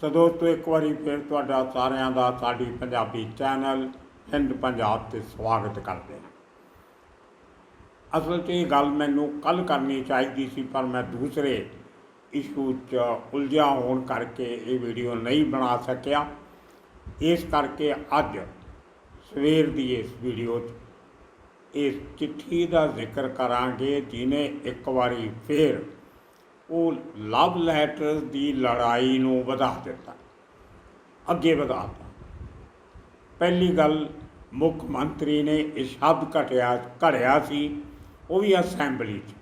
ਤਾਂ ਦੋਸਤੋ, ਇੱਕ ਵਾਰੀ ਫਿਰ ਤੁਹਾਡਾ ਸਾਰਿਆਂ ਦਾ ਸਾਡੀ ਪੰਜਾਬੀ ਚੈਨਲ ਹਿੰਦ ਪੰਜਾਬ ਤੇ ਸਵਾਗਤ ਕਰਦੇ ਹਾਂ। ਅਸਲ 'ਚ ਇਹ ਗੱਲ ਮੈਨੂੰ ਕੱਲ ਕਰਨੀ ਚਾਹੀਦੀ ਸੀ, ਪਰ ਮੈਂ ਦੂਸਰੇ ਇਸ਼ੂ 'ਚ ਉਲਝਿਆ ਹੋਣ ਕਰਕੇ ਇਹ ਵੀਡੀਓ ਨਹੀਂ ਬਣਾ ਸਕਿਆ। ਇਸ ਕਰਕੇ ਅੱਜ ਸਵੇਰ ਦੀ ਇਸ ਵੀਡੀਓ 'ਚ ਇਸ ਚਿੱਠੀ ਦਾ ਜ਼ਿਕਰ ਕਰਾਂਗੇ, ਜਿਨੇ ਇੱਕ ਵਾਰੀ ਫੇਰ ਉਹ ਲਵ ਲੈਟਰ ਦੀ ਲੜਾਈ ਨੂੰ ਵਧਾ ਦਿੱਤਾ। ਅੱਗੇ ਵਧਾਤਾ ਪਹਿਲੀ ਗੱਲ, ਮੁੱਖ ਮੰਤਰੀ ਨੇ ਇਹ ਸ਼ਬਦ ਘਟਿਆ, ਘੜਿਆ ਸੀ, ਉਹ ਵੀ ਅਸੈਂਬਲੀ 'ਚ।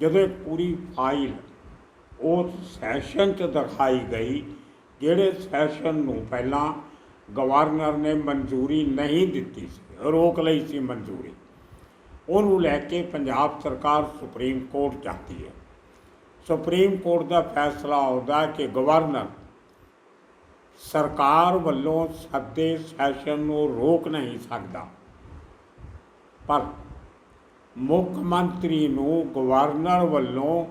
ਜਦੋਂ ਇਹ ਪੂਰੀ ਫਾਈਲ ਉਸ ਸੈਸ਼ਨ 'ਚ ਦਿਖਾਈ ਗਈ, ਜਿਹੜੇ ਸੈਸ਼ਨ ਨੂੰ ਪਹਿਲਾਂ ਗਵਰਨਰ ਨੇ ਮਨਜ਼ੂਰੀ ਨਹੀਂ ਦਿੱਤੀ ਸੀ, ਰੋਕ ਲਈ ਸੀ ਮਨਜ਼ੂਰੀ। ਉਹਨੂੰ ਲੈ ਕੇ ਪੰਜਾਬ ਸਰਕਾਰ ਸੁਪਰੀਮ ਕੋਰਟ ਜਾਂਦੀ ਹੈ। ਸੁਪਰੀਮ ਕੋਰਟ ਦਾ ਫੈਸਲਾ ਆਉਂਦਾ ਕਿ ਗਵਰਨਰ ਸਰਕਾਰ ਵੱਲੋਂ ਸੱਦੇ ਸੈਸ਼ਨ ਨੂੰ ਰੋਕ ਨਹੀਂ ਸਕਦਾ। ਪਰ ਮੁੱਖ ਮੰਤਰੀ ਨੂੰ ਗਵਰਨਰ ਵੱਲੋਂ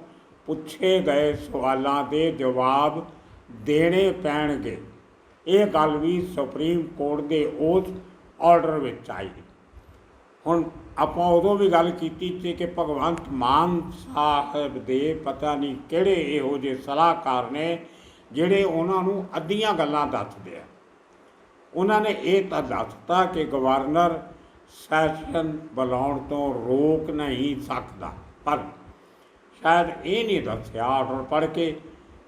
ਪੁੱਛੇ ਗਏ ਸਵਾਲਾਂ ਦੇ ਜਵਾਬ ਦੇਣੇ ਪੈਣਗੇ। ਇਹ ਗੱਲ ਵੀ ਸੁਪਰੀਮ ਕੋਰਟ ਦੇ ਉਸ ਆਰਡਰ ਵਿੱਚ ਆਈ। ਹੁਣ ਆਪਾਂ ਉਦੋਂ ਵੀ ਗੱਲ ਕੀਤੀ ਸੀ ਕਿ ਭਗਵੰਤ ਮਾਨ ਸਾਹਿਬ ਦੇ ਪਤਾ ਨਹੀਂ ਕਿਹੜੇ ਇਹੋ ਜਿਹੇ ਸਲਾਹਕਾਰ ਨੇ ਜਿਹੜੇ ਉਹਨਾਂ ਨੂੰ ਅੱਧੀਆਂ ਗੱਲਾਂ ਦੱਸਦੇ ਆ ਉਹਨਾਂ ਨੇ ਇਹ ਤਾਂ ਦੱਸਤਾ ਕਿ ਗਵਰਨਰ ਸੈਸ਼ਨ ਬੁਲਾਉਣ ਤੋਂ ਰੋਕ ਨਹੀਂ ਸਕਦਾ, ਪਰ ਸ਼ਾਇਦ ਇਹ ਨਹੀਂ ਦੱਸਿਆ, ਆਰਡਰ ਪੜ੍ਹ ਕੇ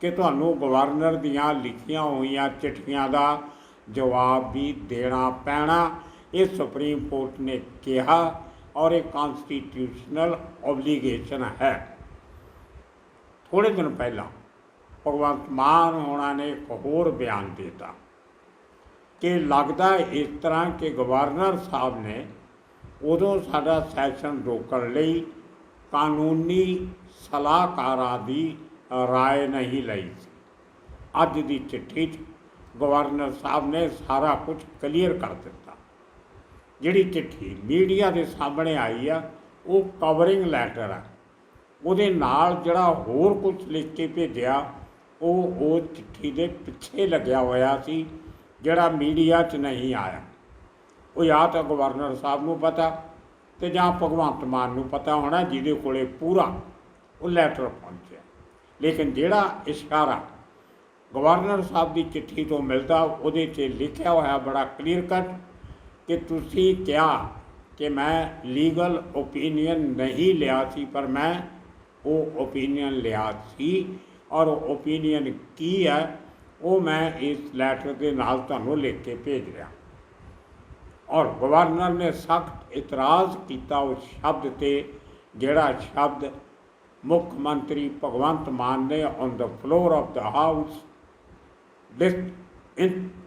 ਕਿ ਤੁਹਾਨੂੰ ਗਵਰਨਰ ਦੀਆਂ ਲਿਖੀਆਂ ਹੋਈਆਂ ਚਿੱਠੀਆਂ ਦਾ ਜਵਾਬ ਵੀ ਦੇਣਾ ਪੈਣਾ। ਇਹ ਸੁਪਰੀਮ ਕੋਰਟ ਨੇ ਕਿਹਾ ਔਰ ਇਹ ਕਨਸਟੀਟਿਊਸ਼ਨਲ ਓਬਲੀਗੇਸ਼ਨ ਹੈ। ਥੋੜੇ ਦਿਨ ਪਹਿਲਾਂ ਭਗਵੰਤ ਮਾਨ ਹੋਣਾ ਨੇ ਇੱਕ ਹੋਰ ਬਿਆਨ ਦਿੱਤਾ ਕਿ ਲੱਗਦਾ ਇਸ ਤਰ੍ਹਾਂ ਕਿ ਗਵਰਨਰ ਸਾਹਿਬ ਨੇ ਉਦੋਂ ਸਾਡਾ ਸੈਸ਼ਨ ਰੋਕਣ ਲਈ ਕਾਨੂੰਨੀ ਸਲਾਹਕਾਰਾਂ ਦੀ ਰਾਏ ਨਹੀਂ ਲਈ ਸੀ। ਅੱਜ ਦੀ ਚਿੱਠੀ 'ਚ ਗਵਰਨਰ ਸਾਹਿਬ ਨੇ ਸਾਰਾ ਕੁਝ ਕਲੀਅਰ ਕਰ ਦਿੱਤਾ। ਜਿਹੜੀ ਚਿੱਠੀ ਮੀਡੀਆ ਦੇ ਸਾਹਮਣੇ ਆਈ ਆ, ਉਹ ਕਵਰਿੰਗ ਲੈਟਰ ਆ। ਉਹਦੇ ਨਾਲ ਜਿਹੜਾ ਹੋਰ ਕੁਝ ਲਿਖ ਕੇ ਭੇਜਿਆ, ਉਹ ਉਹ ਚਿੱਠੀ ਦੇ ਪਿੱਛੇ ਲੱਗਿਆ ਹੋਇਆ ਸੀ, ਜਿਹੜਾ ਮੀਡੀਆ 'ਚ ਨਹੀਂ ਆਇਆ। ਉਹ ਜਾਂ ਤਾਂ ਗਵਰਨਰ ਸਾਹਿਬ ਨੂੰ ਪਤਾ ਤੇ ਜਾਂ ਭਗਵੰਤ ਮਾਨ ਨੂੰ ਪਤਾ ਹੋਣਾ ਜਿਹਦੇ ਕੋਲੇ ਪੂਰਾ ਉਹ ਲੈਟਰ ਪਹੁੰਚਿਆ। ਲੇਕਿਨ ਜਿਹੜਾ ਇਸ਼ਾਰਾ ਗਵਰਨਰ ਸਾਹਿਬ ਦੀ ਚਿੱਠੀ ਤੋਂ ਮਿਲਦਾ, ਉਹਦੇ 'ਚ ਲਿਖਿਆ ਹੋਇਆ ਬੜਾ ਕਲੀਅਰ ਕੱਟ ਕਿ ਤੁਸੀਂ ਕਿਹਾ ਕਿ ਮੈਂ ਲੀਗਲ ਓਪੀਨੀਅਨ ਨਹੀਂ ਲਿਆ ਸੀ, ਪਰ ਮੈਂ ਉਹ ਓਪੀਨੀਅਨ ਲਿਆ ਸੀ। ਔਰ ਓਪੀਨੀਅਨ ਕੀ ਹੈ, ਉਹ ਮੈਂ ਇਸ ਲੈਟਰ ਦੇ ਨਾਲ ਤੁਹਾਨੂੰ ਲਿਖ ਕੇ ਭੇਜ ਰਿਹਾ। ਔਰ ਗਵਰਨਰ ਨੇ ਸਖਤ ਇਤਰਾਜ਼ ਕੀਤਾ ਉਸ ਸ਼ਬਦ ਤੇ, ਜਿਹੜਾ ਸ਼ਬਦ ਮੁੱਖ ਮੰਤਰੀ ਭਗਵੰਤ ਮਾਨ ਨੇ on the floor of the house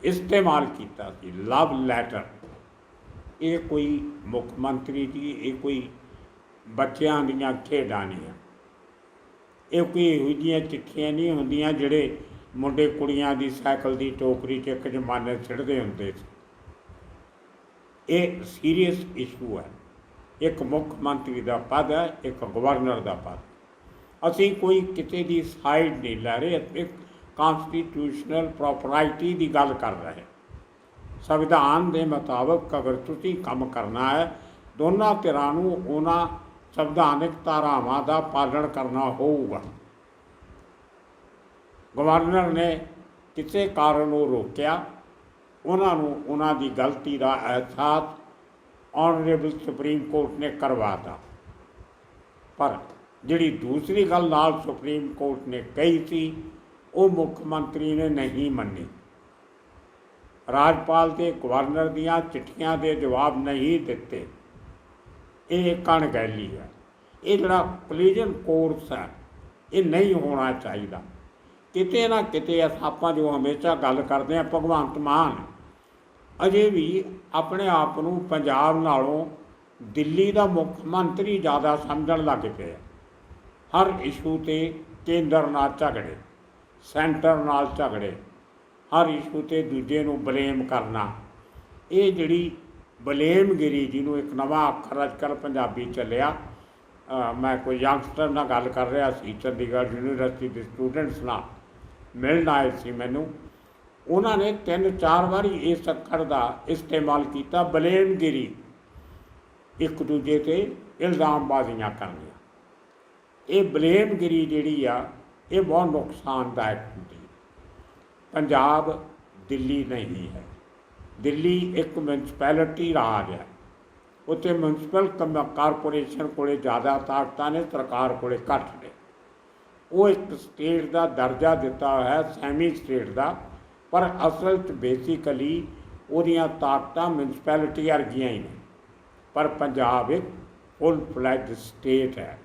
ਇਸਤੇਮਾਲ ਕੀਤਾ ਸੀ ਲਵ ਲੈਟਰ ਇਹ ਕੋਈ ਮੁੱਖ ਮੰਤਰੀ ਦੀ ਇਹ ਕੋਈ ਬੱਚਿਆਂ ਦੀਆਂ ਖੇਡਾਂ ਨਹੀਂ ਆ ਇਹ ਕੋਈ ਇਹੋ ਜਿਹੀਆਂ ਚਿੱਠੀਆਂ ਨਹੀਂ ਹੁੰਦੀਆਂ ਜਿਹੜੇ ਮੁੰਡੇ ਕੁੜੀਆਂ ਦੀ ਸਾਈਕਲ ਦੀ ਟੋਕਰੀ 'ਚ ਇੱਕ ਜ਼ਮਾਨੇ ਛਿੜਦੇ ਹੁੰਦੇ ਸੀ। ਇਹ ਸੀਰੀਅਸ ਇਸ਼ੂ ਹੈ। ਇੱਕ ਮੁੱਖ ਮੰਤਰੀ ਦਾ ਪਦ ਹੈ, ਇੱਕ ਗਵਰਨਰ ਦਾ ਪਦ। ਅਸੀਂ ਕੋਈ ਕਿਤੇ ਦੀ ਸਾਈਡ ਨਹੀਂ ਲੈ ਰਹੇ, ਇੱਕ ਕਨਸਟੀਟਿਊਸ਼ਨਲ ਪ੍ਰੋਪਰਟੀ ਦੀ ਗੱਲ ਕਰ ਰਹੇ। ਸੰਵਿਧਾਨ ਦੇ ਮੁਤਾਬਕ ਅਗਰ ਤੁਸੀਂ ਕੰਮ ਕਰਨਾ ਹੈ, ਦੋਨਾਂ ਧਿਰਾਂ ਨੂੰ ਉਹਨਾਂ ਸੰਵਿਧਾਨਿਕ ਧਾਰਾਵਾਂ ਦਾ ਪਾਲਣ ਕਰਨਾ ਹੋਊਗਾ। ਗਵਰਨਰ ਨੇ ਕਿਸੇ ਕਾਰਨ ਉਹ ਰੋਕਿਆ, ਉਹਨਾਂ ਨੂੰ ਉਹਨਾਂ ਦੀ ਗਲਤੀ ਦਾ ਅਹਿਸਾਸ ਆਨਰੇਬਲ ਸੁਪਰੀਮ ਕੋਰਟ ਨੇ ਕਰਵਾਤਾ ਪਰ ਜਿਹੜੀ ਦੂਸਰੀ ਗੱਲ ਨਾਲ ਸੁਪਰੀਮ ਕੋਰਟ ਨੇ ਕਹੀ ਸੀ, ਉਹ ਮੁੱਖ ਮੰਤਰੀ ਨੇ ਨਹੀਂ ਮੰਨੀ। ਰਾਜਪਾਲ ਤੇ ਗਵਰਨਰ ਦੀਆਂ ਚਿੱਠੀਆਂ ਦੇ ਜਵਾਬ ਨਹੀਂ ਦਿੱਤੇ। ਇਹ ਕਣਗੈਲੀ ਹੈ। ਇਹ ਜਿਹੜਾ ਕੋਲੀਜਨ ਕੋਰਸ ਹੈ, ਇਹ ਨਹੀਂ ਹੋਣਾ ਚਾਹੀਦਾ। ਕਿਤੇ ਨਾ ਕਿਤੇ ਆਪਾਂ ਜੋ ਹਮੇਸ਼ਾ ਗੱਲ ਕਰਦੇ ਆ ਭਗਵੰਤ ਮਾਨ ਅਜੇ ਵੀ ਆਪਣੇ ਆਪ ਨੂੰ ਪੰਜਾਬ ਨਾਲੋਂ ਦਿੱਲੀ ਦਾ ਮੁੱਖ ਮੰਤਰੀ ਜ਼ਿਆਦਾ ਸਮਝਣ ਲੱਗ ਪਏ ਹਰ ਇਸ਼ੂ ਤੇ ਕੇਂਦਰ ਨਾਲ ਝਗੜੇ, ਸੈਂਟਰ ਨਾਲ ਝਗੜੇ ਹਰ ਇਸ਼ੂ ਤੇ ਦੂਜੇ ਨੂੰ ਬਲੇਮ ਕਰਨਾ। ਇਹ ਜਿਹੜੀ ਬਲੇਮਗਿਰੀ ਜਿਹਨੂੰ ਇੱਕ ਨਵਾਂ ਅੱਖਰ ਅੱਜਕੱਲ ਪੰਜਾਬੀ ਚੱਲਿਆ ਮੈਂ ਕੋਈ ਯੰਗਸਟਰ ਨਾਲ ਗੱਲ ਕਰ ਰਿਹਾ ਸੀ, ਚੰਡੀਗੜ੍ਹ ਯੂਨੀਵਰਸਿਟੀ ਦੇ ਸਟੂਡੈਂਟਸ ਨਾਲ, ਮਿਲਣ ਆਏ ਸੀ ਮੈਨੂੰ। ਉਹਨਾਂ ਨੇ ਤਿੰਨ ਚਾਰ ਵਾਰੀ ਇਸ ਅੱਖਰ ਦਾ ਇਸਤੇਮਾਲ ਕੀਤਾ, ਬਲੇਮਗਿਰੀ। ਇੱਕ ਦੂਜੇ ਤੇ ਇਲਜ਼ਾਮਬਾਜ਼ੀਆਂ ਕਰਨੀਆਂ। ਇਹ ਬਲੇਮਗਿਰੀ ਜਿਹੜੀ ਆ, ਇਹ ਬਹੁਤ ਨੁਕਸਾਨਦਾਇਕ ਹੁੰਦੀ ਹੈ ਪੰਜਾਬ ਦਿੱਲੀ ਨਹੀਂ ਹੈ। ਦਿੱਲੀ ਇੱਕ ਮਿਊਨਿਸਪੈਲਿਟੀ ਰਾਜ ਹੈ। ਉੱਥੇ ਮਿਊਨਿਸਪਲ ਕਮ- ਕਾਰਪੋਰੇਸ਼ਨ ਕੋਲੇ ਜ਼ਿਆਦਾ ਤਾਕਤਾਂ ਨੇ ਸਰਕਾਰ ਕੋਲੇ ਘੱਟ ਨੇ। ਉਹ ਇੱਕ ਸਟੇਟ ਦਾ ਦਰਜਾ ਦਿੱਤਾ ਹੋਇਆ ਹੈ ਸੈਮੀ ਸਟੇਟ ਦਾ। ਪਰ ਅਸਲ 'ਚ ਬੇਸਿਕਲੀ ਉਹਦੀਆਂ ਤਾਕਤਾਂ ਮਿਊਨਿਸਪੈਲਿਟੀ ਵਰਗੀਆਂ ਹੀ ਨੇ। ਪਰ ਪੰਜਾਬ ਇੱਕ ਫੁੱਲ ਫਲੈਜ ਸਟੇਟ ਹੈ।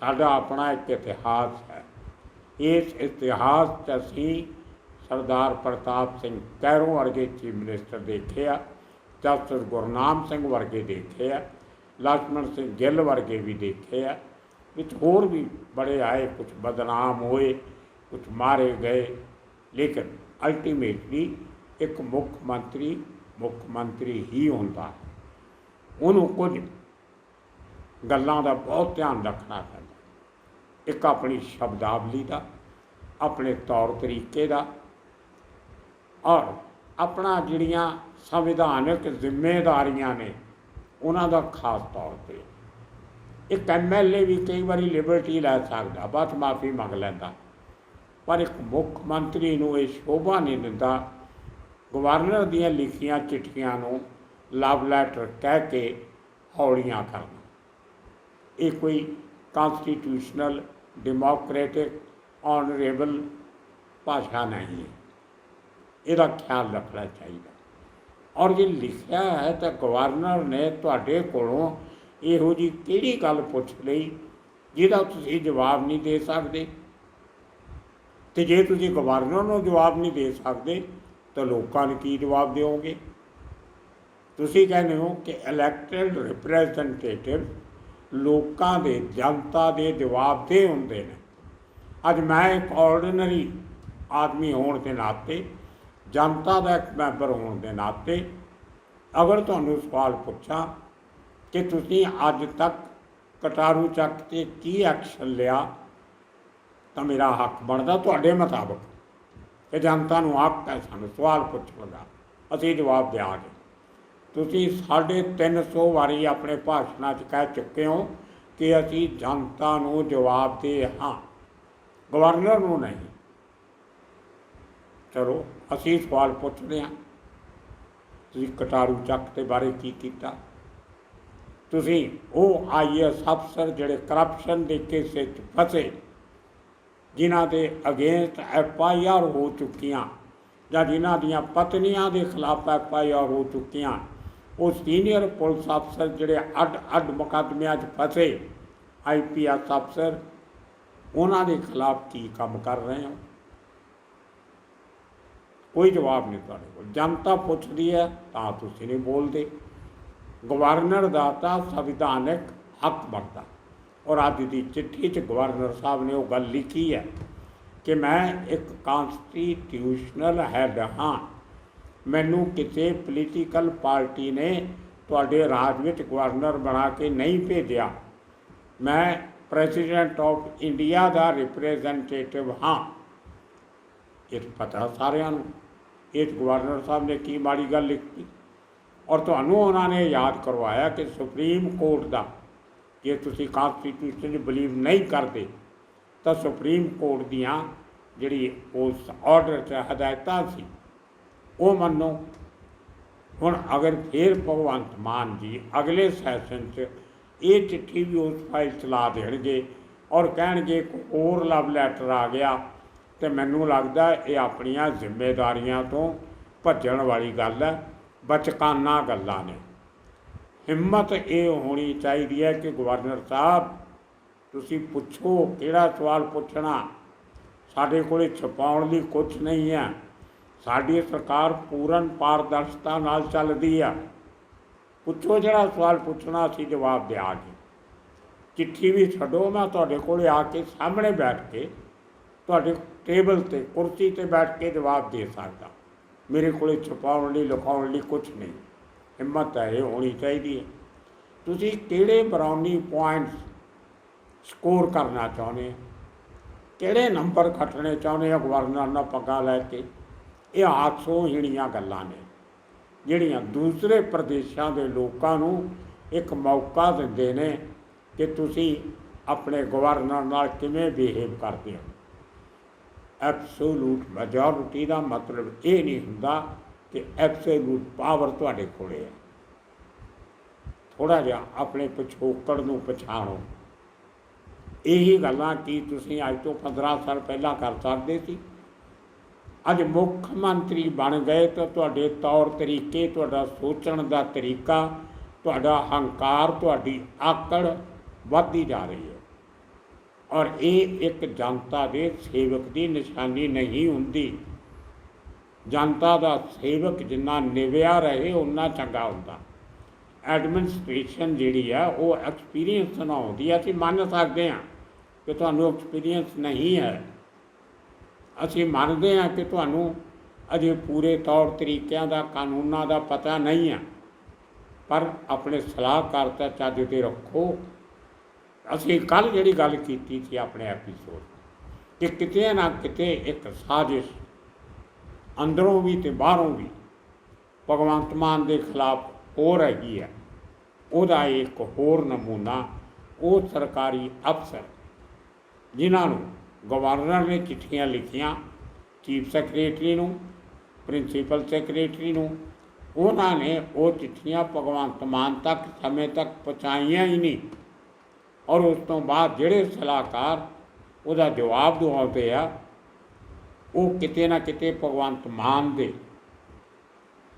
ਸਾਡਾ ਆਪਣਾ ਇੱਕ ਇਤਿਹਾਸ ਹੈ। ਇਸ ਇਤਿਹਾਸ 'ਚ ਅਸੀਂ ਸਰਦਾਰ ਪ੍ਰਤਾਪ ਸਿੰਘ ਕੈਰੋਂ ਵਰਗੇ ਚੀਫ ਮਿਨਿਸਟਰ ਦੇਖੇ ਆ ਡਾਕਟਰ ਗੁਰਨਾਮ ਸਿੰਘ ਵਰਗੇ ਦੇਖੇ ਆ ਲਖਮਣ ਸਿੰਘ ਗਿੱਲ ਵਰਗੇ ਵੀ ਦੇਖੇ ਆ। ਵਿੱਚ ਹੋਰ ਵੀ ਬੜੇ ਆਏ ਕੁਝ ਬਦਨਾਮ ਹੋਏ ਕੁਝ ਮਾਰੇ ਗਏ। ਲੇਕਿਨ ਅਲਟੀਮੇਟਲੀ ਇੱਕ ਮੁੱਖ ਮੰਤਰੀ ਮੁੱਖ ਮੰਤਰੀ ਹੀ ਹੁੰਦਾ ਉਹਨੂੰ ਕੁਝ ਗੱਲਾਂ ਦਾ ਬਹੁਤ ਧਿਆਨ ਰੱਖਣਾ ਪੈਂਦਾ। ਇੱਕ ਆਪਣੀ ਸ਼ਬਦਾਵਲੀ ਦਾ, ਆਪਣੇ ਤੌਰ ਤਰੀਕੇ ਦਾ ਔਰ ਆਪਣਾ ਜਿਹੜੀਆਂ ਸੰਵਿਧਾਨਕ ਜ਼ਿੰਮੇਵਾਰੀਆਂ ਨੇ, ਉਹਨਾਂ ਦਾ ਖਾਸ ਤੌਰ ਤੇ। ਇੱਕ ਐਮਐਲਏ ਵੀ ਕਈ ਵਾਰੀ ਲਿਬਰਟੀ ਲੈ ਸਕਦਾ ਬਸ ਮਾਫੀ ਮੰਗ ਲੈਂਦਾ। ਪਰ ਇੱਕ ਮੁੱਖ ਮੰਤਰੀ ਨੂੰ ਇਹ ਸ਼ੋਭਾ ਨਹੀਂ ਦਿੰਦਾ, ਗਵਰਨਰ ਦੀਆਂ ਲਿਖੀਆਂ ਚਿੱਠੀਆਂ ਨੂੰ ਲਵ ਲੈਟਰ ਕਹਿ ਕੇ ਹੌਲੀਆਂ ਕਰਨਾ। ਇਹ ਕੋਈ ਕਨਸਟੀਟਿਊਸ਼ਨਲ ਡੈਮੋਕ੍ਰੈਟਿਕ ਆਨਰੇਬਲ ਭਾਸ਼ਾ ਨਹੀਂ ਹੈ। ਇਹਦਾ ਖਿਆਲ ਰੱਖਣਾ ਚਾਹੀਦਾ। ਔਰ ਜੇ ਲਿਖਿਆ ਹੈ ਤਾਂ ਗਵਰਨਰ ਨੇ ਤੁਹਾਡੇ ਕੋਲੋਂ ਇਹੋ ਜੀ ਕਿਹੜੀ ਗੱਲ ਪੁੱਛ ਲਈ ਜਿਹਦਾ ਤੁਸੀਂ ਜਵਾਬ ਨਹੀਂ ਦੇ ਸਕਦੇ? ਤੇ ਜੇ ਤੁਸੀਂ ਗਵਰਨਰ ਨੂੰ ਜਵਾਬ ਨਹੀਂ ਦੇ ਸਕਦੇ, ਤਾਂ ਲੋਕਾਂ ਨੂੰ ਕੀ ਜਵਾਬ ਦਿਓਗੇ? ਤੁਸੀਂ ਕਹਿੰਦੇ ਹੋ ਕਿ ਇਲੈਕਟਡ ਰਿਪਰੈਜ਼ੈਂਟੇਟਿਵ ਲੋਕਾਂ ਦੇ ਜਨਤਾ ਦੇ ਜਵਾਬ ਦੇ ਹੁੰਦੇ ਨੇ। ਅੱਜ ਮੈਂ ਇੱਕ ਆਰਡੀਨਰੀ ਆਦਮੀ ਹੋਣ ਦੇ ਨਾਤੇ ਜਨਤਾ ਦਾ ਇੱਕ ਮੈਂਬਰ ਹੋਣ ਦੇ ਨਾਤੇ ਅਗਰ ਤੁਹਾਨੂੰ ਸਵਾਲ ਪੁੱਛਾਂ ਕਿ ਤੁਸੀਂ ਅੱਜ ਤੱਕ ਕਟਾਰੂ ਚੱਕ ਤੇ ਕੀ ਐਕਸ਼ਨ ਲਿਆ, ਤਾਂ ਮੇਰਾ ਹੱਕ ਬਣਦਾ ਤੁਹਾਡੇ ਮੁਤਾਬਕ ਕਿ ਜਨਤਾ ਨੂੰ ਆਪ ਹੈ ਸਾਨੂੰ ਸਵਾਲ ਪੁੱਛਣ ਦਾ। ਅਸੀਂ ਜਵਾਬ ਦਿਆਂਗੇ। ਤੁਸੀਂ 350 ਵਾਰੀ ਆਪਣੇ ਭਾਸ਼ਣਾਂ 'ਚ ਕਹਿ ਚੁੱਕੇ ਹੋ ਕਿ ਅਸੀਂ ਜਨਤਾ ਨੂੰ ਜਵਾਬ ਦੇ ਹਾਂ। ਗਵਰਨਰ ਨੂੰ ਨਹੀਂ। ਚਲੋ। ਅਸੀਂ ਸਵਾਲ ਪੁੱਛਦੇ ਹਾਂ, ਤੁਸੀਂ ਕਟਾਰੂ ਚੱਕ ਦੇ ਬਾਰੇ ਕੀ ਕੀਤਾ? ਤੁਸੀਂ ਉਹ ਆਈਐਸ ਅਫਸਰ ਜਿਹੜੇ ਕਰਪਸ਼ਨ ਦੇ ਕੇਸੇ 'ਚ ਫਸੇ, ਜਿਨ੍ਹਾਂ ਦੇ ਅਗੇਂਸਟ ਐਫ ਆਈ ਆਰ ਹੋ ਚੁੱਕੀਆਂ ਜਾਂ ਜਿਨ੍ਹਾਂ ਦੀਆਂ ਪਤਨੀਆਂ ਦੇ ਖਿਲਾਫ ਐਫ ਆਈ ਆਰ ਹੋ ਚੁੱਕੀਆਂ, ਉਹ ਸੀਨੀਅਰ ਪੁਲਿਸ ਅਫਸਰ ਜਿਹੜੇ ਅੱਡ ਅੱਡ ਮੁਕੱਦਮਿਆਂ 'ਚ ਫਸੇ, ਆਈ ਪੀ ਐਸ ਅਫਸਰ, ਉਹਨਾਂ ਦੇ ਖਿਲਾਫ ਕੀ ਕੰਮ ਕਰ ਰਹੇ ਹੋ? ਕੋਈ ਜਵਾਬ ਨਹੀਂ ਤੁਹਾਡੇ ਕੋਲ। ਜਨਤਾ ਪੁੱਛਦੀ ਹੈ, ਤਾਂ ਤੁਸੀਂ ਨਹੀਂ ਬੋਲਦੇ। ਗਵਰਨਰ ਦਾ ਤਾਂ ਸੰਵਿਧਾਨਕ ਹੱਕ ਬਣਦਾ। ਔਰ ਅੱਜ ਦੀ ਚਿੱਠੀ 'ਚ ਗਵਰਨਰ ਸਾਹਿਬ ਨੇ ਉਹ ਗੱਲ ਲਿਖੀ ਹੈ ਕਿ ਮੈਂ ਇੱਕ ਕਨਸਟੀਟਿਊਸ਼ਨਲ ਹੈਡ ਹਾਂ। ਮੈਨੂੰ ਕਿਸੇ ਪੋਲੀਟੀਕਲ ਪਾਰਟੀ ਨੇ ਤੁਹਾਡੇ ਰਾਜ ਵਿੱਚ ਗਵਰਨਰ ਬਣਾ ਕੇ ਨਹੀਂ ਭੇਜਿਆ। ਮੈਂ ਪ੍ਰੈਜ਼ੀਡੈਂਟ ਆਫ ਇੰਡੀਆ ਦਾ ਰਿਪਰੈਜ਼ੈਂਟੇਟਿਵ ਹਾਂ। ਇਹ ਪਤਾ ਸਾਰਿਆਂ ਨੂੰ। ਇਹ ਗਵਰਨਰ ਸਾਹਿਬ ਨੇ ਕੀ ਮਾੜੀ ਗੱਲ ਲਿਖੀ ਔਰ ਤੁਹਾਨੂੰ ਉਹਨਾਂ ਨੇ ਯਾਦ ਕਰਵਾਇਆ ਕਿ ਸੁਪਰੀਮ ਕੋਰਟ ਦਾ ਜੇ ਤੁਸੀਂ ਕਨਸਟੀਟਿਊਸ਼ਨ 'ਚ ਬਲੀਵ ਨਹੀਂ ਕਰਦੇ ਤਾਂ ਸੁਪਰੀਮ ਕੋਰਟ ਦੀਆਂ ਜਿਹੜੀ ਉਸ ਆਰਡਰ 'ਚ ਹਦਾਇਤਾਂ ਸੀ ਉਹ ਮੰਨੋ ਹੁਣ ਅਗਰ ਫੇਰ ਭਗਵੰਤ ਮਾਨ ਜੀ ਅਗਲੇ ਸੈਸ਼ਨ 'ਚ ਇਹ ਚਿੱਠੀ ਵੀ ਉਸ ਫਾਈਲ ਚਲਾ ਦੇਣਗੇ ਔਰ ਕਹਿਣਗੇ ਇੱਕ ਹੋਰ ਲਵ ਲੈਟਰ ਆ ਗਿਆ ਤੇ ਮੈਨੂੰ ਲੱਗਦਾ ਇਹ ਆਪਣੀਆਂ ਜ਼ਿੰਮੇਵਾਰੀਆਂ ਤੋਂ ਭੱਜਣ ਵਾਲੀ ਗੱਲ ਹੈ। ਬਚਕਾਨਾ ਗੱਲਾਂ ਨੇ। ਹਿੰਮਤ ਇਹ ਹੋਣੀ ਚਾਹੀਦੀ ਹੈ ਕਿ ਗਵਰਨਰ ਸਾਹਿਬ, ਤੁਸੀਂ ਪੁੱਛੋ ਕਿਹੜਾ ਸਵਾਲ ਪੁੱਛਣਾ। ਸਾਡੇ ਕੋਲੇ ਛਪਾਉਣ ਲਈ ਕੁਝ ਨਹੀਂ ਹੈ। ਸਾਡੀ ਸਰਕਾਰ ਪੂਰਨ ਪਾਰਦਰਸ਼ਤਾ ਨਾਲ ਚੱਲਦੀ ਆ। ਪੁੱਛੋ ਜਿਹੜਾ ਸਵਾਲ ਪੁੱਛਣਾ, ਅਸੀਂ ਜਵਾਬ ਦਿਆਂਗੇ। ਚਿੱਠੀ ਵੀ ਛੱਡੋ, ਮੈਂ ਤੁਹਾਡੇ ਕੋਲੇ ਆ ਕੇ ਸਾਹਮਣੇ ਬੈਠ ਕੇ ਤੁਹਾਡੇ ਟੇਬਲ ਤੇ, ਕੁਰਸੀ ਤੇ ਬੈਠ ਕੇ ਜਵਾਬ ਦੇ ਸਕਦਾ। ਮੇਰੇ ਕੋਲੇ ਛੁਪਾਉਣ ਲਈ, ਲਿਖਾਉਣ ਲਈ ਕੁਝ ਨਹੀਂ। ਹਿੰਮਤ ਹੈ ਇਹ ਹੋਣੀ ਚਾਹੀਦੀ ਹੈ। ਤੁਸੀਂ ਕਿਹੜੇ ਬਰਾਉਨੀ ਪੁਆਇੰਟਸ ਸਕੋਰ ਕਰਨਾ ਚਾਹੁੰਦੇ ਹੋ? ਕਿਹੜੇ ਨੰਬਰ ਖੱਟਣੇ ਚਾਹੁੰਦੇ ਹੋ? ਗਵਰਨਰ ਨਾਲ ਪੱਗਾ ਲੈ ਕੇ। ਇਹ ਹਾਸੋਹੀਣੀਆਂ ਗੱਲਾਂ ਨੇ, ਜਿਹੜੀਆਂ ਦੂਸਰੇ ਪ੍ਰਦੇਸ਼ਾਂ ਦੇ ਲੋਕਾਂ ਨੂੰ ਇੱਕ ਮੌਕਾ ਦਿੰਦੇ ਨੇ ਕਿ ਤੁਸੀਂ ਆਪਣੇ ਗਵਰਨਰ ਨਾਲ ਕਿਵੇਂ ਬਿਹੇਵ ਕਰਦੇ ਹੋ। ਐਬਸੋਲੂਟ ਮੈਜੋਰਿਟੀ ਦਾ ਮਤਲਬ ਇਹ ਨਹੀਂ ਹੁੰਦਾ ਕਿ ਐਬਸੋਲੂਟ ਪਾਵਰ ਤੁਹਾਡੇ ਕੋਲੇ ਹੈ। ਥੋੜਾ ਜਿਹਾ ਆਪਣੇ ਪਿਛੋਕੜ ਨੂੰ ਪਛਾਣੋ। ਇਹੀ ਗੱਲਾਂ ਕੀ ਤੁਸੀਂ ਅੱਜ ਤੋਂ 15 ਸਾਲ ਪਹਿਲਾਂ ਕਰ ਸਕਦੇ ਸੀ? ਅੱਜ ਮੁੱਖ ਮੰਤਰੀ ਬਣ ਗਏ ਤਾਂ ਤੁਹਾਡੇ ਤੌਰ ਤਰੀਕੇ, ਤੁਹਾਡਾ ਸੋਚਣ ਦਾ ਤਰੀਕਾ, ਤੁਹਾਡਾ ਹੰਕਾਰ, ਤੁਹਾਡੀ ਆਕੜ ਵੱਧਦੀ ਜਾ ਰਹੀ ਹੈ। ਔਰ ਇਹ ਇੱਕ ਜਨਤਾ ਦੇ ਸੇਵਕ ਦੀ ਨਿਸ਼ਾਨੀ ਨਹੀਂ ਹੁੰਦੀ। ਜਨਤਾ ਦਾ ਸੇਵਕ ਜਿੰਨਾ ਨਿਵਿਆ ਰਹੇ ਉਨਾ ਚੰਗਾ ਹੁੰਦਾ। ਐਡਮਿਨਿਸਟ੍ਰੇਸ਼ਨ ਜਿਹੜੀ ਆ, ਉਹ ਐਕਸਪੀਰੀਅੰਸ ਨਾ ਆਉਂਦੀ ਆ। ਅਸੀਂ ਮੰਨ ਸਕਦੇ ਹਾਂ ਕਿ ਤੁਹਾਨੂੰ ਐਕਸਪੀਰੀਅੰਸ ਨਹੀਂ ਹੈ। ਅਸੀਂ ਮੰਨਦੇ ਹਾਂ ਕਿ ਤੁਹਾਨੂੰ ਅਜੇ ਪੂਰੇ ਤੌਰ ਤਰੀਕਿਆਂ ਦਾ, ਕਾਨੂੰਨਾਂ ਦਾ ਪਤਾ ਨਹੀਂ ਹੈ ਪਰ ਆਪਣੇ ਸਲਾਹਕਾਰ ਤਾਂ ਚੱਜ ਤੇ ਰੱਖੋ। ਅਸੀਂ ਕੱਲ ਜਿਹੜੀ ਗੱਲ ਕੀਤੀ ਸੀ ਆਪਣੇ ਐਪੀਸੋਡ ਕਿ ਕਿਤੇ ਨਾ ਕਿਤੇ ਇੱਕ ਸਾਜ਼ਿਸ਼ ਅੰਦਰੋਂ ਵੀ ਤੇ ਬਾਹਰੋਂ ਵੀ ਭਗਵੰਤ ਮਾਨ ਦੇ ਖਿਲਾਫ ਹੋ ਰਹੀ ਹੈ। ਉਹਦਾ ਇੱਕ ਹੋਰ ਨਮੂਨਾ ਉਹ ਸਰਕਾਰੀ ਅਫਸਰ ਜਿਨ੍ਹਾਂ ਨੂੰ ਗਵਰਨਰ ਨੇ ਚਿੱਠੀਆਂ ਲਿਖੀਆਂ, ਚੀਫ ਸੈਕਟਰੀ ਨੂੰ, ਪ੍ਰਿੰਸੀਪਲ ਸੈਕਟਰੀ ਨੂੰ, ਉਹਨਾਂ ਨੇ ਉਹ ਚਿੱਠੀਆਂ ਭਗਵੰਤ ਮਾਨ ਤੱਕ ਸਮੇਂ ਤੱਕ ਪਹੁੰਚਾਈਆਂ ਹੀ ਨਹੀਂ। ਔਰ ਉਸ ਤੋਂ ਬਾਅਦ ਜਿਹੜੇ ਸਲਾਹਕਾਰ ਉਹਦਾ ਜਵਾਬ ਦਿਵਾਉਂਦੇ ਆ, ਉਹ ਕਿਤੇ ਨਾ ਕਿਤੇ ਭਗਵੰਤ ਮਾਨ ਦੇ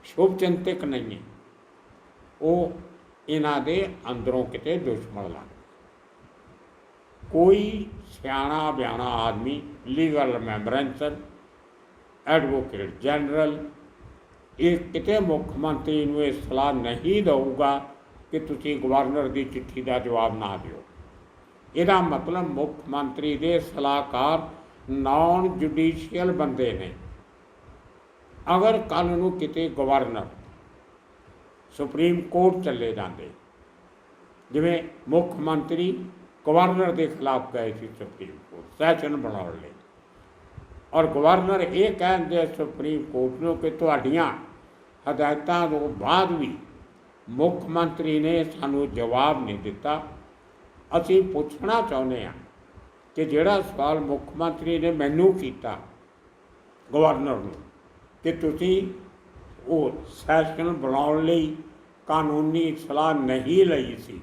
ਸ਼ੁਭ ਚਿੰਤਕ ਨਹੀਂ ਹੈ। ਉਹ ਇਹਨਾਂ ਦੇ ਅੰਦਰੋਂ ਕਿਤੇ ਦੁਸ਼ਮਣ ਲੱਗ ਕੋਈ ਸਿਆਣਾ ਬਿਆਣਾ ਆਦਮੀ, ਲੀਗਲ ਮੈਂਬਰੈਂਸਰ, ਐਡਵੋਕੇਟ ਜਨਰਲ, ਇਹ ਕਿਤੇ ਮੁੱਖ ਮੰਤਰੀ ਨੂੰ ਇਹ ਸਲਾਹ ਨਹੀਂ ਦਊਗਾ ਕਿ ਤੁਸੀਂ ਗਵਰਨਰ ਦੀ ਚਿੱਠੀ ਦਾ ਜਵਾਬ ਨਾ ਦਿਓ। ਇਹਦਾ ਮਤਲਬ ਮੁੱਖ ਮੰਤਰੀ ਦੇ ਸਲਾਹਕਾਰ ਨਾਨ ਜੁਡੀਸ਼ੀਅਲ ਬੰਦੇ ਨੇ। ਅਗਰ ਕੱਲ ਨੂੰ ਕਿਤੇ ਗਵਰਨਰ ਸੁਪਰੀਮ ਕੋਰਟ ਚੱਲੇ ਜਾਂਦੇ, ਜਿਵੇਂ ਮੁੱਖ ਮੰਤਰੀ ਗਵਰਨਰ ਦੇ ਖਿਲਾਫ ਗਏ ਸੀ ਸੁਪਰੀਮ ਕੋਰਟ ਸੈਸ਼ਨ ਬਣਾਉਣ ਲਈ। ਔਰ ਗਵਰਨਰ ਇਹ ਕਹਿੰਦੇ ਸੁਪਰੀਮ ਕੋਰਟ ਨੂੰ ਕਿ ਤੁਹਾਡੀਆਂ ਹਦਾਇਤਾਂ ਤੋਂ ਬਾਅਦ ਵੀ ਮੁੱਖ ਮੰਤਰੀ ਨੇ ਸਾਨੂੰ ਜਵਾਬ ਨਹੀਂ ਦਿੱਤਾ। ਅਸੀਂ ਪੁੱਛਣਾ ਚਾਹੁੰਦੇ ਹਾਂ ਕਿ ਜਿਹੜਾ ਸਵਾਲ ਮੁੱਖ ਮੰਤਰੀ ਨੇ ਮੈਨੂੰ ਕੀਤਾ ਗਵਰਨਰ ਨੂੰ ਕਿ ਤੁਸੀਂ ਉਹ ਸੈਸ਼ਨ ਬਣਾਉਣ ਲਈ ਕਾਨੂੰਨੀ ਸਲਾਹ ਨਹੀਂ ਲਈ ਸੀ।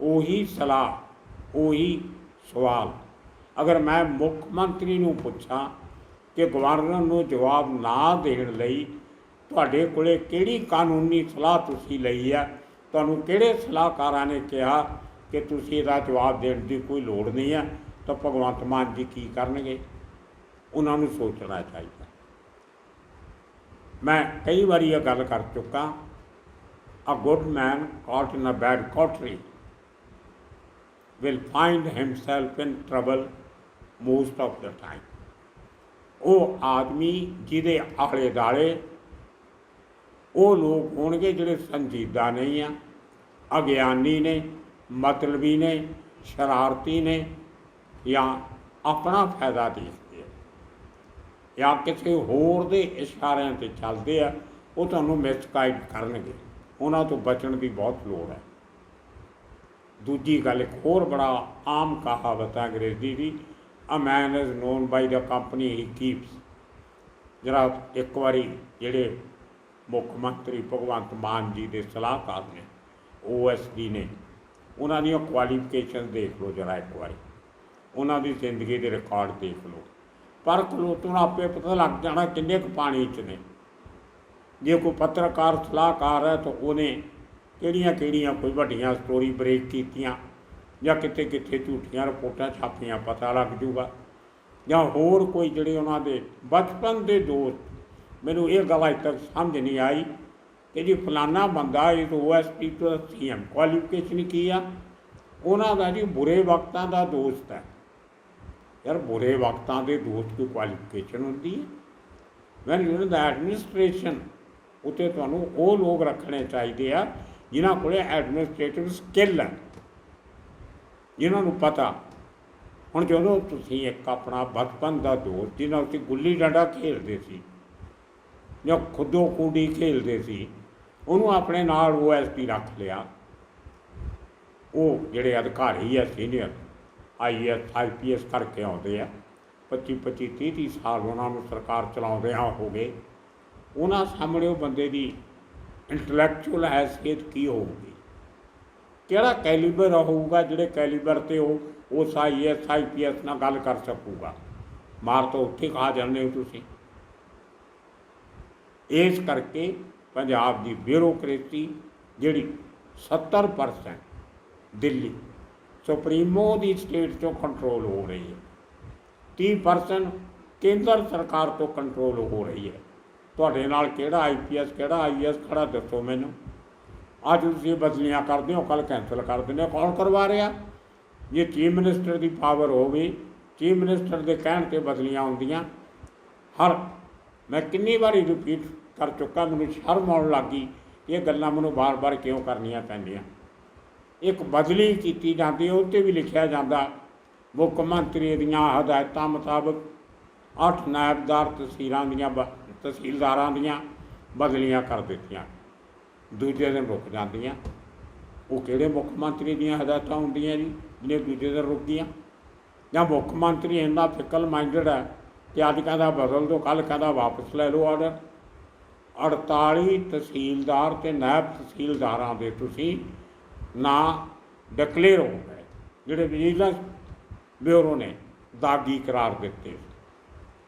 ਉਹੀ ਸਲਾਹ, ਉਹੀ ਸਵਾਲ। ਅਗਰ ਮੈਂ ਮੁੱਖ ਮੰਤਰੀ ਨੂੰ ਪੁੱਛਾਂ ਕਿ ਗਵਰਨਰ ਨੂੰ ਜਵਾਬ ਨਾ ਦੇਣ ਲਈ ਤੁਹਾਡੇ ਕੋਲੇ ਕਿਹੜੀ ਕਾਨੂੰਨੀ ਸਲਾਹ ਤੁਸੀਂ ਲਈ ਆ, ਤੁਹਾਨੂੰ ਕਿਹੜੇ ਸਲਾਹਕਾਰਾਂ ਨੇ ਕਿਹਾ ਕਿ ਤੁਸੀਂ ਇਹਦਾ ਜਵਾਬ ਦੇਣ ਦੀ ਕੋਈ ਲੋੜ ਨਹੀਂ ਆ, ਤਾਂ ਭਗਵੰਤ ਮਾਨ ਜੀ ਕੀ ਕਰਨਗੇ? ਉਹਨਾਂ ਨੂੰ ਸੋਚਣਾ ਚਾਹੀਦਾ। ਮੈਂ ਕਈ ਵਾਰੀ ਇਹ ਗੱਲ ਕਰ ਚੁੱਕਾ a good man caught in a bad coterie will find himself in trouble most of the time. ਉਹ ਆਦਮੀ ਜਿਹਦੇ ਆਲੇ ਦਾਲੇ ਉਹ ਲੋਕ ਹੋਣਗੇ ਜਿਹੜੇ ਸੰਜੀਦਾ ਨਹੀਂ ਆ, ਅਗਿਆਨੀ ਨੇ ਮਤਲਬੀ ਨੇ, ਸ਼ਰਾਰਤੀ ਨੇ ਜਾਂ ਆਪਣਾ ਫਾਇਦਾ ਦੇਖਦੇ ਆ। ਜਾਂ ਕਿਸੇ ਹੋਰ ਦੇ ਇਸ਼ਾਰਿਆਂ ਤੇ ਚੱਲਦੇ ਆ, ਉਹ ਤੁਹਾਨੂੰ ਮਿਸਗਾਈਡ ਕਰਨਗੇ। ਉਹਨਾਂ ਤੋਂ ਬਚਣ ਦੀ ਬਹੁਤ ਲੋੜ ਹੈ। ਦੂਜੀ ਗੱਲ ਇੱਕ ਹੋਰ ਬੜਾ ਆਮ ਕਹਾਵਤ ਹੈ ਅੰਗਰੇਜ਼ੀ ਦੀ a man is known by the company he keeps ਜਿਹੜਾ ਇੱਕ ਵਾਰੀ ਜਿਹੜੇ ਮੁੱਖ ਮੰਤਰੀ ਭਗਵੰਤ ਮਾਨ ਜੀ ਦੇ ਸਲਾਹਕਾਰ ਨੇ ਓਐਸਡੀ ਨੇ ਉਹਨਾਂ ਦੀਆਂ ਕੁਆਲੀਫਿਕੇਸ਼ਨ ਦੇਖ ਲਓ ਜਰਾ ਇੱਕ ਵਾਰੀ। ਉਹਨਾਂ ਦੀ ਜ਼ਿੰਦਗੀ ਦੇ ਰਿਕਾਰਡ ਦੇਖ ਲਓ। ਪਰ ਖਲੋਤੋਂ ਆਪੇ ਪਤਾ ਲੱਗ ਜਾਣਾ ਕਿੰਨੇ ਕੁ ਪਾਣੀ 'ਚ ਨੇ। ਜੇ ਕੋਈ ਪੱਤਰਕਾਰ, ਸਲਾਹਕਾਰ ਹੈ ਤਾਂ ਉਹਨੇ ਕਿਹੜੀਆਂ ਕਿਹੜੀਆਂ ਕੋਈ ਵੱਡੀਆਂ ਸਟੋਰੀ ਬ੍ਰੇਕ ਕੀਤੀਆਂ ਜਾਂ ਕਿਤੇ ਕਿਤੇ ਝੂਠੀਆਂ ਰਿਪੋਰਟਾਂ ਛਾਪੀਆਂ, ਪਤਾ ਲੱਗ ਜੂਗਾ ਜਾਂ ਹੋਰ ਕੋਈ ਜਿਹੜੇ ਉਹਨਾਂ ਦੇ ਬਚਪਨ ਦੇ ਦੋਸਤ, ਮੈਨੂੰ ਇਹ ਗੱਲ ਅਜੇ ਤੱਕ ਸਮਝ ਨਹੀਂ ਆਈ ਕਿ ਜੀ ਫਲਾਨਾ ਬੰਦਾ ਇਹ ਓਐਸਪੀ ਤੋਂ ਸੀਐਮ ਕੁਆਲੀਫਿਕੇਸ਼ਨ ਕੀ ਆ? ਉਹਨਾਂ ਦਾ ਜੀ ਬੁਰੇ ਵਕਤਾਂ ਦਾ ਦੋਸਤ ਹੈ। ਯਾਰ ਬੁਰੇ ਵਕਤਾਂ ਦੇ ਦੋਸਤ ਦੀ ਕੁਆਲੀਫਿਕੇਸ਼ਨ ਹੁੰਦੀ ਹੈ। ਵੈਨ ਯੂ ਦਾ ਐਡਮਿਨਿਸਟ੍ਰੇਸ਼ਨ ਉਤੇ ਤੁਹਾਨੂੰ ਉਹ ਲੋਕ ਰੱਖਣੇ ਚਾਹੀਦੇ ਆ, ਜਿਨ੍ਹਾਂ ਕੋਲੇ ਐਡਮਿਨਿਸਟ੍ਰੇਟਿਵ ਸਕਿੱਲ ਹੈ। ਜਿਨ੍ਹਾਂ ਨੂੰ ਪਤਾ। ਹੁਣ ਜਦੋਂ ਤੁਸੀਂ ਇੱਕ ਆਪਣਾ ਬਚਪਨ ਦਾ ਦੋਸਤ ਜਿਹਨਾਂ ਉੱਤੇ ਗੁੱਲੀ ਡੰਡਾ ਖੇਡਦੇ ਸੀ, ਜਾਂ ਖੁੱਦੋ ਕੂੜੀ ਖੇਡਦੇ ਸੀ ਉਹਨੂੰ ਆਪਣੇ ਨਾਲ ਓਐਸਪੀ ਰੱਖ ਲਿਆ। ਉਹ ਜਿਹੜੇ ਅਧਿਕਾਰੀ ਆ ਸੀਨੀਅਰ ਆਈਐਸ ਆਈਪੀਐਸ ਕਰਕੇ ਆਉਂਦੇ ਆ। 25 25 30 30 ਸਾਲ ਉਹਨਾਂ ਨੂੰ ਸਰਕਾਰ ਚਲਾਉਂਦੇ ਆ ਹੋ ਗਏ। ਉਹਨਾਂ ਸਾਹਮਣੇ ਉਹ ਬੰਦੇ ਦੀ ਇੰਟੈਲੈਕਚੁਅਲ ਹੈਸੀਅਤ ਕੀ ਹੋਊਗੀ? ਕਿਹੜਾ ਕੈਲੀਬਰ ਹੋਊਗਾ, ਜਿਹੜੇ ਕੈਲੀਬਰ ਤੇ ਉਹ, ਉਸ ਆਈਐਸ ਆਈਪੀਐਸ ਨਾਲ ਗੱਲ ਕਰ ਸਕੂਗਾ? ਮਾਰ ਤੋਂ ਉੱਥੇ ਖਾ ਜਾਂਦੇ ਹੋ ਤੁਸੀਂ। ਇਸ ਕਰਕੇ ਪੰਜਾਬ ਦੀ ਬਿਊਰੋਕ੍ਰੇਸੀ ਜਿਹੜੀ 70% ਦਿੱਲੀ, ਸੁਪਰੀਮੋ ਦੀ ਸਟੇਟ ਤੋਂ ਕੰਟਰੋਲ ਹੋ ਰਹੀ ਹੈ। 30% ਕੇਂਦਰ ਸਰਕਾਰ ਤੋਂ ਕੰਟਰੋਲ ਹੋ ਰਹੀ ਹੈ। ਤੁਹਾਡੇ ਨਾਲ ਕਿਹੜਾ ਆਈਪੀਐਸ ਕਿਹੜਾ ਆਈਐਸ ਖੜਾ ਦੱਸੋ ਮੈਨੂੰ। ਅੱਜ ਤੁਸੀਂ ਬਦਲੀਆਂ ਕਰਦੇ ਹੋ ਕੱਲ ਕੈਂਸਲ ਕਰ ਦਿੰਦੇ ਹੋ। ਕੌਣ ਕਰਵਾ ਰਿਹਾ? ਜੇ ਚੀਫ ਮਿਨਿਸਟਰ ਦੀ ਪਾਵਰ ਹੋਵੇ, ਚੀਫ ਮਿਨਿਸਟਰ ਦੇ ਕਹਿਣ ਤੇ ਬਦਲੀਆਂ ਹੁੰਦੀਆਂ ਹਰ, ਮੈਂ ਕਿੰਨੀ ਵਾਰੀ ਰਿਪੀਟ ਕਰ ਚੁੱਕਾ, ਮੈਨੂੰ ਸ਼ਰਮ ਆਉਣ ਲੱਗੀ ਇਹ ਗੱਲਾਂ ਮੈਨੂੰ ਬਾਰ-ਬਾਰ ਕਿਉਂ ਕਰਨੀਆਂ ਪੈਂਦੀਆਂ। ਇੱਕ ਬਦਲੀ ਕੀਤੀ ਜਾਂਦੀ ਉਹ 'ਤੇ ਵੀ ਲਿਖਿਆ ਜਾਂਦਾ, ਮੁੱਖ ਮੰਤਰੀ ਦੀਆਂ ਹਦਾਇਤਾਂ ਮੁਤਾਬਕ ਅੱਠ ਨਾਇਬਦਾਰ ਤਹਿਸੀਲਾਂ ਦੀਆਂ ਬ- ਤਹਿਸੀਲਦਾਰਾਂ ਦੀਆਂ ਬਦਲੀਆਂ ਕਰ ਦਿੱਤੀਆਂ। ਦੂਜੇ ਦਿਨ ਰੁਕ ਜਾਂਦੀਆਂ। ਉਹ ਕਿਹੜੇ ਮੁੱਖ ਮੰਤਰੀ ਦੀਆਂ ਹਦਾਇਤਾਂ ਹੁੰਦੀਆਂ ਜੀ ਜਿਹੜੇ ਦੂਜੇ ਦਿਨ ਰੁਕ ਗਈਆਂ? ਜਾਂ ਮੁੱਖ ਮੰਤਰੀ ਇੰਨਾ ਫਿਕਲ ਮਾਈਂਡਡ ਹੈ ਕਿ ਅੱਜ ਕਹਿੰਦਾ ਬਦਲ ਦਿਓ ਕੱਲ ਕਹਿੰਦਾ ਵਾਪਸ ਲੈ ਲਓ ਆਰਡਰ। 48 ਤਹਿਸੀਲਦਾਰ ਤੇ ਨਾਇਬ ਤਹਿਸੀਲਦਾਰਾਂ ਦੇ ਤੁਸੀਂ ਨਾਂ ਡਿਕਲੇਅਰ ਹੋ ਗਏ, ਜਿਹੜੇ ਵਿਜੀਲੈਂਸ ਬਿਊਰੋ ਨੇ ਦਾਗੀ ਕਰਾਰ ਦਿੱਤੇ।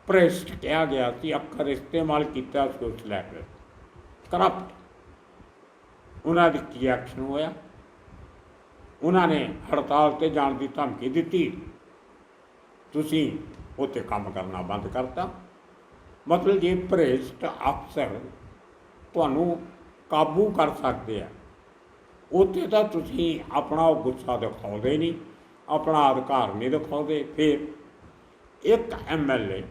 ਭ੍ਰਿਸ਼ਟ ਕਿਹਾ ਗਿਆ ਸੀ, ਅੱਖਰ ਇਸਤੇਮਾਲ ਕੀਤਾ ਸੀ ਉਸ ਲੈਟਰ ਕਰਪਟ ਉਹਨਾਂ ਦੀ ਕੀ ਐਕਸ਼ਨ ਹੋਇਆ? ਉਹਨਾਂ ਨੇ ਹੜਤਾਲ ਤੇ ਜਾਣ ਦੀ ਧਮਕੀ ਦਿੱਤੀ। ਤੁਸੀਂ ਉੱਥੇ ਕੰਮ ਕਰਨਾ ਬੰਦ ਕਰਤਾ। ਮਤਲਬ ਜੇ ਭ੍ਰਿਸ਼ਟ ਅਫਸਰ ਤੁਹਾਨੂੰ ਕਾਬੂ ਕਰ ਸਕਦੇ ਆ, ਉੱਥੇ ਤਾਂ ਤੁਸੀਂ ਆਪਣਾ ਉਹ ਗੁੱਸਾ ਦਿਖਾਉਂਦੇ ਨਹੀਂ, ਆਪਣਾ ਅਧਿਕਾਰ ਨਹੀਂ ਦਿਖਾਉਂਦੇ। ਫਿਰ ਇੱਕ ਐਮਐਲਏ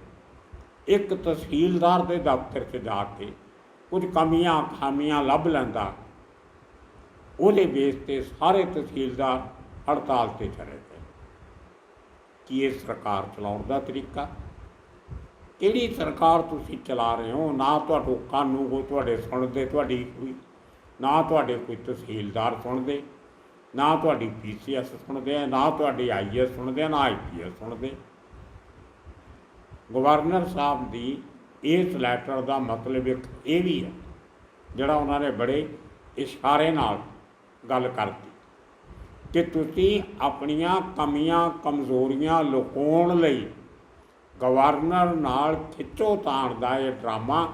ਇੱਕ ਤਹਿਸੀਲਦਾਰ ਦੇ ਦਫ਼ਤਰ 'ਚ ਜਾ ਕੇ ਕੁਝ ਕਮੀਆਂ ਖਾਮੀਆਂ ਲੱਭ ਲੈਂਦਾ, ਉਹਦੇ ਬੇਸ ਤੇ ਸਾਰੇ ਤਹਿਸੀਲਦਾਰ ਹੜਤਾਲ ਤੇ ਚਲੇ ਗਏ। ਕੀ ਇਹ ਸਰਕਾਰ ਚਲਾਉਣ ਦਾ ਤਰੀਕਾ? ਕਿਹੜੀ ਸਰਕਾਰ ਤੁਸੀਂ ਚਲਾ ਰਹੇ ਹੋ? ਨਾ ਤੁਹਾਡੇ ਕਾਨੂੰ ਕੋ ਤੁਹਾਡੇ ਸੁਣਦੇ, ਤੁਹਾਡੀ ਕੋਈ, ਨਾ ਤੁਹਾਡੇ ਕੋਈ ਤਹਿਸੀਲਦਾਰ ਸੁਣਦੇ, ਨਾ ਤੁਹਾਡੀ ਪੀਸੀਐਸ ਸੁਣਦੇ ਆ ਨਾ ਤੁਹਾਡੀ ਆਈਐਸ ਸੁਣਦੇ ਆ ਨਾ ਆਈਪੀਐਸ ਸੁਣਦੇ। ਗਵਰਨਰ ਸਾਹਿਬ ਦੀ ਇਸ ਲੈਟਰ ਦਾ ਮਤਲਬ ਇੱਕ ਇਹ ਵੀ ਹੈ, ਜਿਹੜਾ ਉਹਨਾਂ ਨੇ ਬੜੇ ਇਸ਼ਾਰੇ ਨਾਲ ਗੱਲ ਕਰਤੀ ਕਿ ਤੁਸੀਂ ਆਪਣੀਆਂ ਕਮੀਆਂ, ਕਮਜ਼ੋਰੀਆਂ ਲੁਕਾਉਣ ਲਈ ਗਵਰਨਰ ਨਾਲ ਖਿੱਚੋ ਤਾਣ ਦਾ ਇਹ ਡਰਾਮਾ,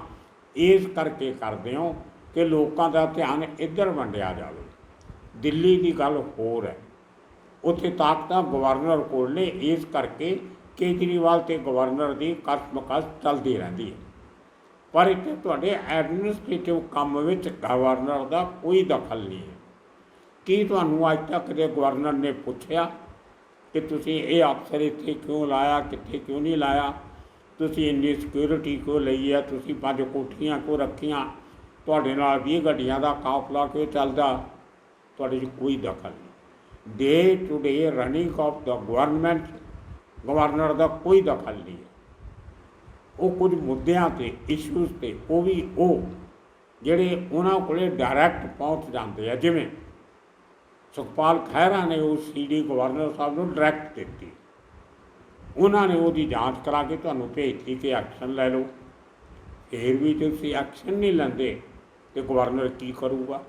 ਇਸ ਕਰਕੇ ਕਰਦੇ ਹੋ ਕਿ ਲੋਕਾਂ ਦਾ ਧਿਆਨ ਇੱਧਰ ਵੰਡਿਆ ਜਾਵੇ। ਦਿੱਲੀ ਦੀ ਗੱਲ ਹੋਰ ਹੈ। ਉੱਥੇ ਤਾਕਤਾਂ ਗਵਰਨਰ ਕੋਲ ਨੇ, ਇਸ ਕਰਕੇ ਕੇਜਰੀਵਾਲ ਤੇ ਗਵਰਨਰ ਦੀ ਕਸਮਕਸ ਚੱਲਦੀ ਰਹਿੰਦੀ ਹੈ। ਪਰ ਇੱਥੇ ਤੁਹਾਡੇ ਐਡਮਿਨਿਸਟ੍ਰੇਟਿਵ ਕੰਮ ਵਿੱਚ ਗਵਰਨਰ ਦਾ ਕੋਈ ਦਖਲ ਨਹੀਂ ਹੈ। ਕੀ ਤੁਹਾਨੂੰ ਅੱਜ ਤੱਕ ਦੇ ਗਵਰਨਰ ਨੇ ਪੁੱਛਿਆ ਕਿ ਤੁਸੀਂ ਇਹ ਅਫਸਰ ਇੱਥੇ ਕਿਉਂ ਲਾਇਆ, ਕਿੱਥੇ ਕਿਉਂ ਨਹੀਂ ਲਾਇਆ? ਤੁਸੀਂ ਇੰਨੀ ਸਿਕਿਉਰਿਟੀ ਕਿਉਂ ਲਈ ਹੈ ਤੁਸੀਂ ਪੰਜ ਕੋਠੀਆਂ ਕਿਉਂ ਰੱਖੀਆਂ? ਤੁਹਾਡੇ ਨਾਲ 20 ਗੱਡੀਆਂ ਦਾ ਕਾਫਲਾ ਕਿਉਂ ਚੱਲਦਾ? ਤੁਹਾਡੇ 'ਚ ਕੋਈ ਦਖਲ ਨਹੀਂ। Day to day running of the government governor ਦਾ ਕੋਈ ਦਖਲ ਨਹੀਂ ਹੈ। ਉਹ ਕੁਝ ਮੁੱਦਿਆਂ ਤੇ ਇਸ਼ੂਜ਼ ਤੇ, ਉਹ ਵੀ ਉਹ ਜਿਹੜੇ ਉਹਨਾਂ ਕੋਲੇ ਡਾਇਰੈਕਟ ਪਹੁੰਚ ਜਾਂਦੇ ਆ। ਜਿਵੇਂ ਸੁਖਪਾਲ ਖਹਿਰਾ ਨੇ ਉਹ ਸੀਡੀ ਗਵਰਨਰ ਸਾਹਿਬ ਨੂੰ ਡਾਇਰੈਕਟ ਦਿੱਤੀ। ਉਹਨਾਂ ਨੇ ਉਹਦੀ ਜਾਂਚ ਕਰਾ ਕੇ ਤੁਹਾਨੂੰ ਭੇਜਤੀ ਕਿ ਐਕਸ਼ਨ ਲੈ ਲਓ। ਫਿਰ ਵੀ ਜੇ ਤੁਸੀਂ ਐਕਸ਼ਨ ਨਹੀਂ ਲੈਂਦੇ, ਤੇ ਗਵਰਨਰ ਕੀ ਕਰੂਗਾ?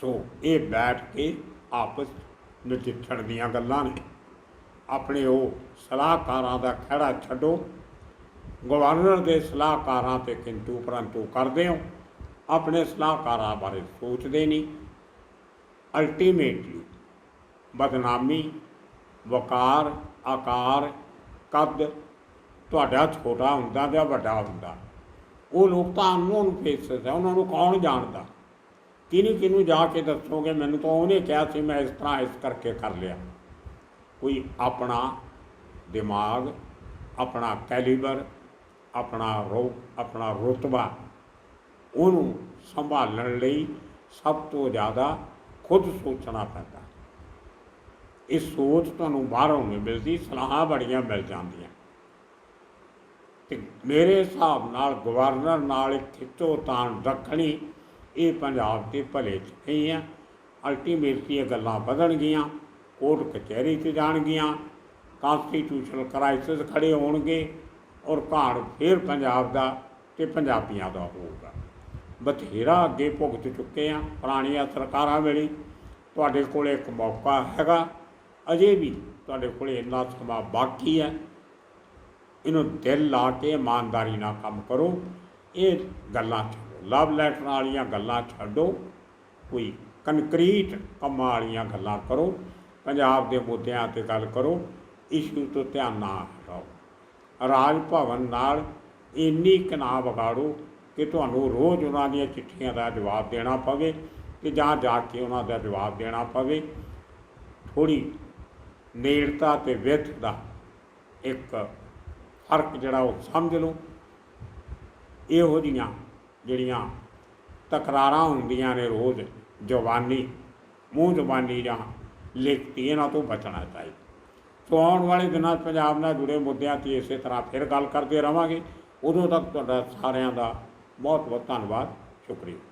ਸੋ ਇਹ ਬੈਠ ਕੇ ਆਪਸ ਨਜਿੱਠਣ ਦੀਆਂ ਗੱਲਾਂ ਨੇ। ਆਪਣੇ ਉਹ ਸਲਾਹਕਾਰਾਂ ਦਾ ਖੜਾ ਛੱਡੋ। ਗਵਰਨਰ ਦੇ ਸਲਾਹਕਾਰਾਂ ਤੇ ਕਿੰਤੂ ਪਰੰਤੂ ਕਰਦੇ ਹੋ। ਆਪਣੇ ਸਲਾਹਕਾਰਾਂ ਬਾਰੇ ਸੋਚਦੇ ਨਹੀਂ। ਅਲਟੀਮੇਟਲੀ ਬਦਨਾਮੀ, ਵਕਾਰ, ਆਕਾਰ, ਕੱਦ, ਤੁਹਾਡਾ ਛੋਟਾ ਹੁੰਦਾ ਜਾਂ ਵੱਡਾ ਹੁੰਦਾ। ਉਹ ਲੋਕ ਤਾਂ ਅਨਨੋਨ ਫੇਸਸ ਹੈ ਉਹਨਾਂ ਨੂੰ ਕੌਣ ਜਾਣਦਾ? ਕਿਹਨੂੰ ਕਿਹਨੂੰ ਜਾ ਕੇ ਦੱਸੋਗੇ? ਮੈਨੂੰ ਤਾਂ ਉਹਨੇ ਕਿਹਾ ਸੀ, ਮੈਂ ਇਸ ਤਰ੍ਹਾਂ ਇਸ ਕਰਕੇ ਕਰ ਲਿਆ। ਕੋਈ ਆਪਣਾ ਦਿਮਾਗ, ਆਪਣਾ ਕੈਲੀਬਰ ਆਪਣਾ ਰੋ, ਆਪਣਾ ਰੁਤਬਾ, ਉਹਨੂੰ ਸੰਭਾਲਣ ਲਈ ਸਭ ਤੋਂ ਜ਼ਿਆਦਾ ਖੁਦ ਸੋਚਣਾ ਪੈਂਦਾ। ਇਹ ਸੋਚ ਤੁਹਾਨੂੰ ਬਾਹਰੋਂ ਨਹੀਂ ਮਿਲਦੀ, ਸਲਾਹਾਂ ਬੜੀਆਂ ਮਿਲ ਜਾਂਦੀਆਂ। ਤੇ ਮੇਰੇ ਹਿਸਾਬ ਨਾਲ ਗਵਰਨਰ ਨਾਲ ਖਿੱਚੋ ਤਾਣ ਰੱਖਣੀ ਇਹ ਪੰਜਾਬ ਦੇ ਭਲੇ 'ਚ ਨਹੀਂ ਹੈ। ਅਲਟੀਮੇਟਲੀ ਇਹ ਗੱਲਾਂ ਵਧਣਗੀਆਂ, ਕੋਰਟ ਕਚਹਿਰੀ 'ਚ ਜਾਣਗੀਆਂ ਕਾਨਸਟੀਟਿਊਸ਼ਨਲ ਕ੍ਰਾਈਸਿਸ ਖੜੇ ਹੋਣਗੇ ਔਰ ਘਾੜ ਫਿਰ ਪੰਜਾਬ ਦਾ ਤੇ ਪੰਜਾਬੀਆਂ ਦਾ ਹੋਊਗਾ। ਬਥੇਰਾ ਅੱਗੇ ਭੁਗਤ ਚੁੱਕੇ ਆ ਪੁਰਾਣੀਆਂ ਸਰਕਾਰਾਂ ਵੇਲੇ। ਤੁਹਾਡੇ ਕੋਲ ਇੱਕ ਮੌਕਾ ਹੈਗਾ, ਅਜੇ ਵੀ ਤੁਹਾਡੇ ਕੋਲ ਇੰਨਾ ਸਮਾਂ ਬਾਕੀ ਹੈ। ਇਹਨੂੰ ਦਿਲ ਲਾ ਕੇ ਇਮਾਨਦਾਰੀ ਨਾਲ ਕੰਮ ਕਰੋ। ਇਹ ਗੱਲਾਂ ਛੱਡੋ ਲਵ ਲੈਟਰ ਵਾਲੀਆਂ ਗੱਲਾਂ ਛੱਡੋ। ਕੋਈ ਕੰਕਰੀਟ ਕੰਮਾਂ ਵਾਲੀਆਂ ਗੱਲਾਂ ਕਰੋ। ਪੰਜਾਬ ਦੇ ਮੁੱਦਿਆਂ ਤੇ ਗੱਲ ਕਰੋ। ਇਸ਼ੂ ਤੋਂ ਧਿਆਨ ਨਾ ਹਟਾਓ। ਰਾਜ ਭਵਨ ਨਾਲ ਇੰਨੀ ਕਨਾ ਵਿਗਾੜੋ ਕਿ ਤੁਹਾਨੂੰ ਰੋਜ਼ ਉਹਨਾਂ ਦੀਆਂ ਚਿੱਠੀਆਂ ਦਾ ਜਵਾਬ ਦੇਣਾ ਪਵੇ ਤੇ ਜਾਂ ਜਾ ਕੇ ਉਹਨਾਂ ਦਾ ਜਵਾਬ ਦੇਣਾ ਪਵੇ। ਥੋੜੀ ਨੇੜਤਾ ਤੇ ਵਿੱਥ ਦਾ ਇੱਕ ਫ਼ਰਕ ਜਿਹੜਾ ਉਹ ਸਮਝ ਲਓ। ਇਹੋ ਜੀਆਂ ਜਿਹੜੀਆਂ ਤਕਰਾਰਾਂ ਹੁੰਦੀਆਂ ਨੇ ਰੋਜ਼, ਜਵਾਨੀ, ਮੂੰਹ ਜ਼ੁਬਾਨੀ ਜਾਂ ਲਿਖਤੀ ਇਹਨਾਂ ਤੋਂ ਬਚਣਾ ਚਾਹੀਦਾ। ਸੋ ਆਉਣ ਵਾਲੇ ਦਿਨਾਂ 'ਚ ਪੰਜਾਬ ਨਾਲ ਜੁੜੇ ਮੁੱਦਿਆਂ ਤੇ ਇਸੇ ਤਰ੍ਹਾਂ ਫਿਰ ਗੱਲ ਕਰਦੇ ਰਵਾਂਗੇ। ਉਦੋਂ ਤੱਕ ਤੁਹਾਡਾ ਸਾਰਿਆਂ ਦਾ ਬਹੁਤ ਬਹੁਤ ਧੰਨਵਾਦ ਸ਼ੁਕਰੀਆ।